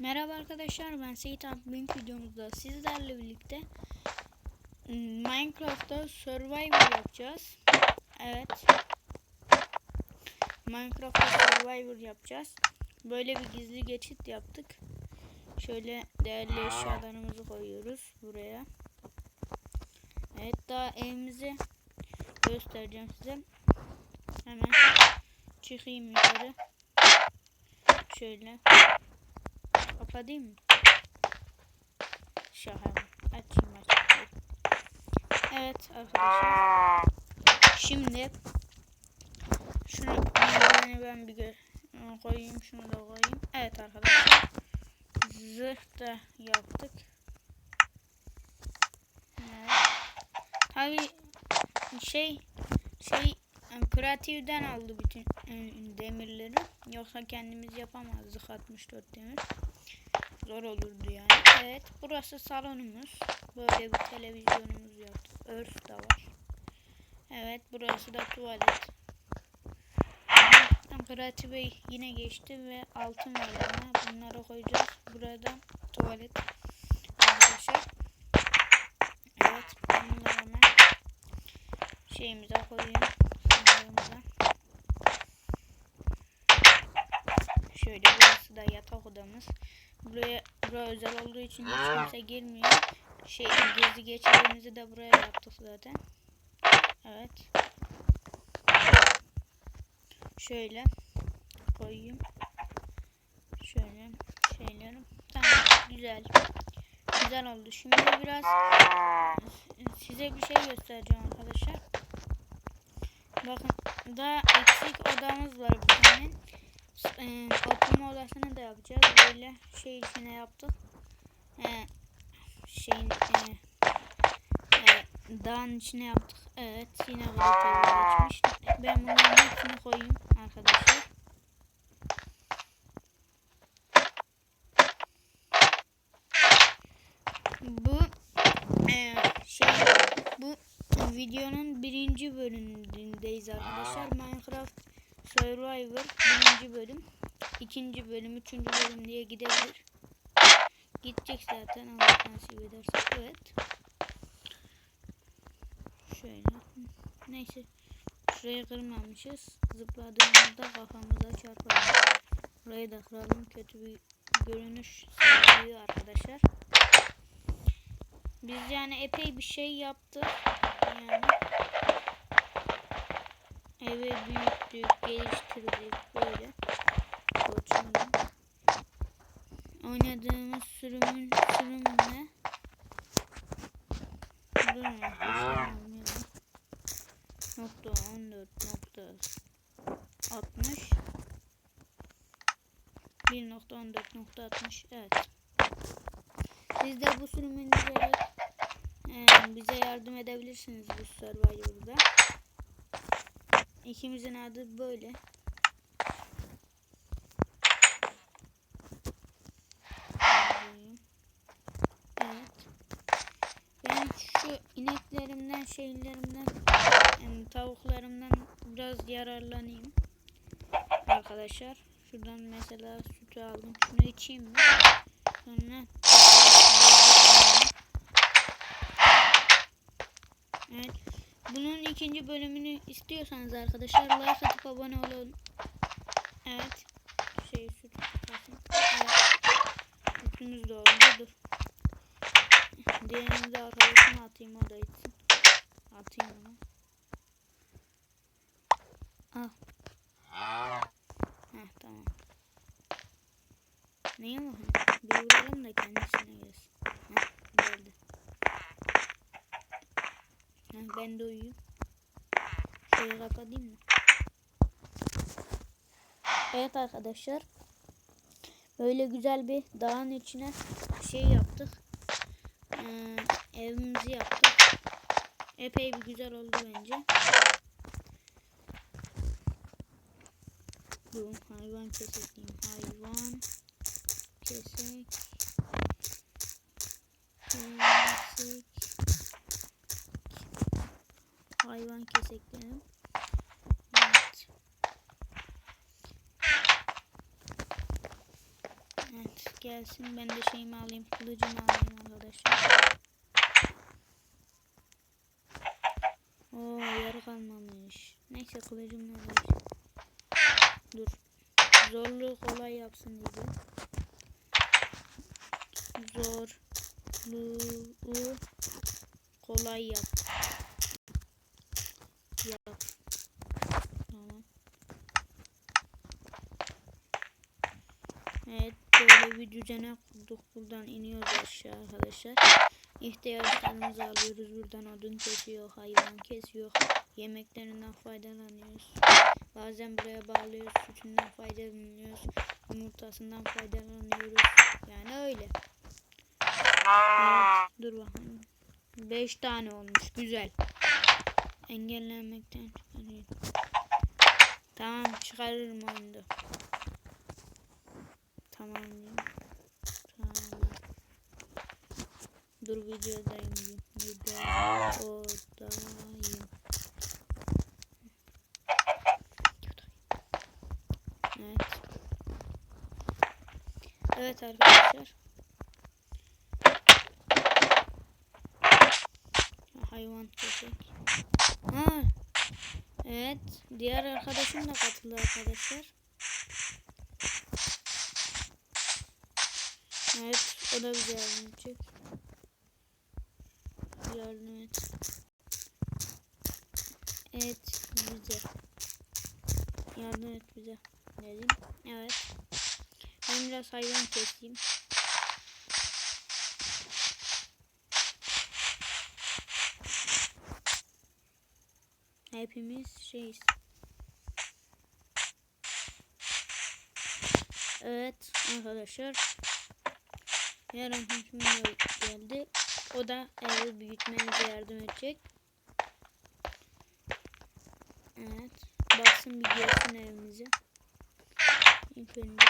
Merhaba arkadaşlar ben Seyit. Bugünkü videomuzda sizlerle birlikte Minecraft'ta Survivor yapacağız. Evet. Minecraft'ta Survivor yapacağız. Böyle bir gizli geçit yaptık. Şöyle değerli eşyalarımızı koyuyoruz buraya. Evet daha evimizi göstereceğim size. Hemen çıkayım yukarı. Şöyle. Kapatayım? Şahane. Açayım açayım. Evet arkadaşlar. Şimdi şunu yani ben bir koyayım şunu da koyayım. Evet arkadaşlar. Zırh da yaptık. Evet. Tabi şey şey kreatiften aldı bütün e, demirleri. Yoksa kendimiz yapamazdık 64 demir. Zor olurdu yani. Evet burası salonumuz. Böyle bir televizyonumuz yaptık. Örs da var. Evet burası da tuvalet. Kreatif Bey yine geçti ve altın var bana. Bunları koyacağız. Burada tuvalet arkadaşlar. Evet bunları hemen şeyimize koyayım. Sınırımıza. Şöyle burası da yatak odamız. Buraya buraya özel olduğu için hiç kimse girmiyor. Şey gezi geçirdiğimizi de buraya yaptık zaten. Evet. Şöyle koyayım. Şöyle şeylerim. Tamam güzel. Güzel oldu. Şimdi biraz size bir şey göstereceğim arkadaşlar. Bakın daha eksik odamız var bir tane. Ee, oturma odasını da yapacağız. Böyle şey içine yaptık. Ee, şeyin e, e, dağın içine yaptık. Evet yine geçmiş. Ben bunların hepsini koyayım arkadaşlar. Bu e, şey bu videonun birinci bölümündeyiz arkadaşlar. Minecraft Survivor birinci bölüm. ikinci bölüm, üçüncü bölüm diye gidebilir. Gidecek zaten Allah nasip ederse. Evet. Şöyle. Neyse. Şurayı kırmamışız. Zıpladığımızda kafamıza çarpar. Burayı da kıralım. Kötü bir görünüş sağlıyor arkadaşlar. Biz yani epey bir şey yaptık. Yani evi büyüttük, geliştirdik böyle. Koçumda. Oynadığımız sürümün sürüm ne? Durun arkadaşlar. Nokta 14 nokta 60 1.14.60 evet. Siz de bu sürümü indirerek e, bize yardım edebilirsiniz bu Survivor'da. İkimizin adı böyle. Evet. Ben şu ineklerimden, şeylerimden, yani tavuklarımdan biraz yararlanayım. Arkadaşlar. Şuradan mesela sütü aldım. Şunu içeyim mi? Sonra Evet. Bunun ikinci bölümünü istiyorsanız arkadaşlar like atıp abone olun. Evet. Şey süt kalsın. Evet. Sütümüz de oldu. Dur. Diğerini de arkadaşıma atayım o da içsin. Atayım onu. Al. Heh tamam. Neye bakın? Bir vuralım da kendisine gelsin. Heh geldi. Heh, ben de uyuyayım. Şöyle kapatayım mı? Evet arkadaşlar. Böyle güzel bir dağın içine şey yaptık. Ee, evimizi yaptık. Epey bir güzel oldu bence. Durun hayvan kesek diyeyim. Hayvan kesek. Kesek. Hayvan kesek diyelim. Evet. Evet. gelsin. Ben de şeyimi alayım. Kılıcımı alayım arkadaşlar. Oo yarı kalmamış. Neyse kılıcımla alırız. Dur. Zorluğu kolay yapsın dedim. Zorluğu kolay. Yap. Tamam. Evet böyle bir düzene kurduk. Buradan iniyoruz aşağı arkadaşlar. İhtiyaçlarımızı alıyoruz. Buradan odun kesiyor, hayvan kesiyor. Yemeklerinden faydalanıyoruz. Bazen buraya bağlıyoruz. Sütünden faydalanıyoruz. Yumurtasından faydalanıyoruz. Yani öyle. Evet, dur bakalım. 5 tane olmuş. Güzel. Engellenmekten çıkarayım. Tamam çıkarırım oyunda. Tamam. Dur videodayım. Videodayım. Evet. Evet arkadaşlar. Hayvan köpek. Ha. Evet. Diğer arkadaşım da katıldı arkadaşlar. Evet. O da bize yardım edecek. Yardım et. Evet. Bize. Yardım et bize. Dedim. Evet. Ben biraz hayvan keseyim. Hepimiz şeyiz. Evet arkadaşlar. Yarın hükmüne geldi. O da evi büyütmenize yardım edecek. Evet. Baksın bir görsün evimizi. İlk önce.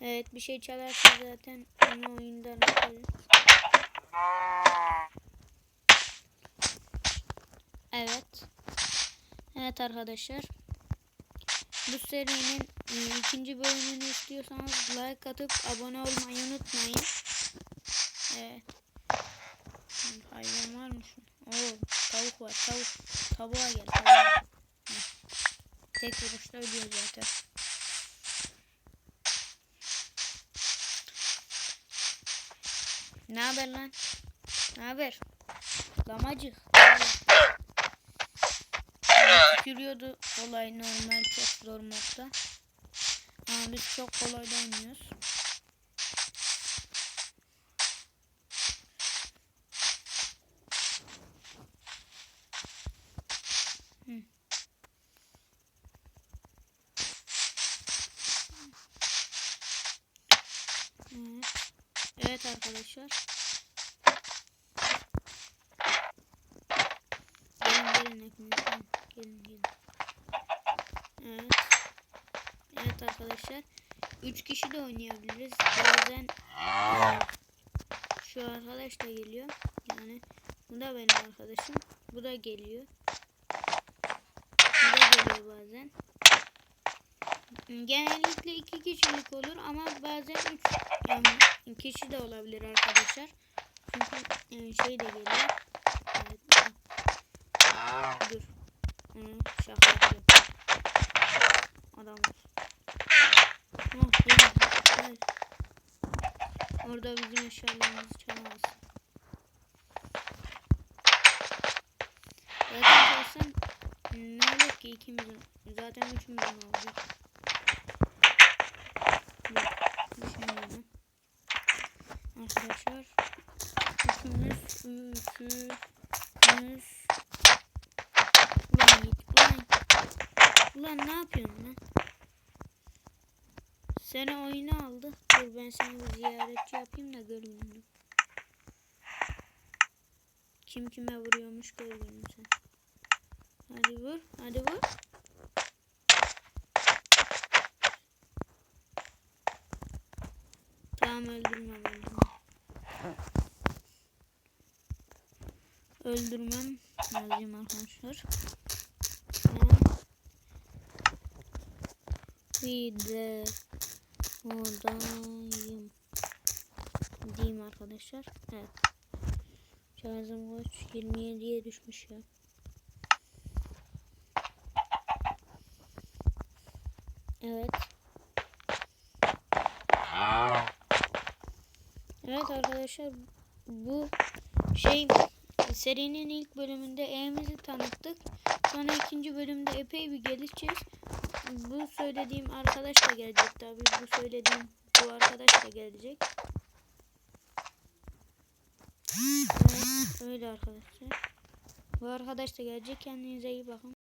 Evet bir şey çalarsa zaten onu oyundan atarız. Evet. Evet arkadaşlar. Bu serinin e, ikinci bölümünü istiyorsanız like atıp abone olmayı unutmayın. Evet. Hayvan var mı şu? Oo, tavuk var. Tavuk. Tavuğa gel. Tavuğa. Tek vuruşta ölüyor zaten. Ne haber lan? Ne haber? Lamacık. Tükürüyordu kolay normal çok zor modda. Ama biz çok kolay oynuyoruz. Hı. Evet. Evet arkadaşlar. Gelin gelin hepiniz gelin. Gelin. Evet. Evet arkadaşlar. 3 kişi de oynayabiliriz. Bazen şu arkadaş da geliyor. Yani bu da benim arkadaşım. Bu da geliyor. Bu da geliyor bazen. Genellikle iki kişilik olur ama bazen üç yani kişi de olabilir arkadaşlar. Çünkü yani şey de geliyor. Evet. Dur. Hı, şaka. Adam. Oh, gel. Orada bizim eşyalarımızı çalamaz. Zaten gelsen ne olur ki ikimizin? Zaten üçümüzün olacak. Dur, düşünüyorum. Arkadaşlar üçümüz üçümüz Ulan git ulan Ulan ne yapıyorsun lan? Seni oyuna aldı. Dur ben seni bir ziyaretçi yapayım da gör gününü. Kim kime vuruyormuş gör gününü sen. Hadi vur. Hadi vur. Tamam öldürme öldürme. Öldürmem lazım arkadaşlar. Bir de Oradayım. Diyeyim arkadaşlar. Evet. Şarjım kaç? 27'ye düşmüş ya. Evet. Evet arkadaşlar bu şey serinin ilk bölümünde evimizi tanıttık. Sonra ikinci bölümde epey bir gelişeceğiz. Bu söylediğim arkadaş da gelecek tabii. Bu söylediğim bu arkadaş da gelecek. Evet, öyle arkadaşlar. Bu arkadaş da gelecek. Kendinize iyi bakın.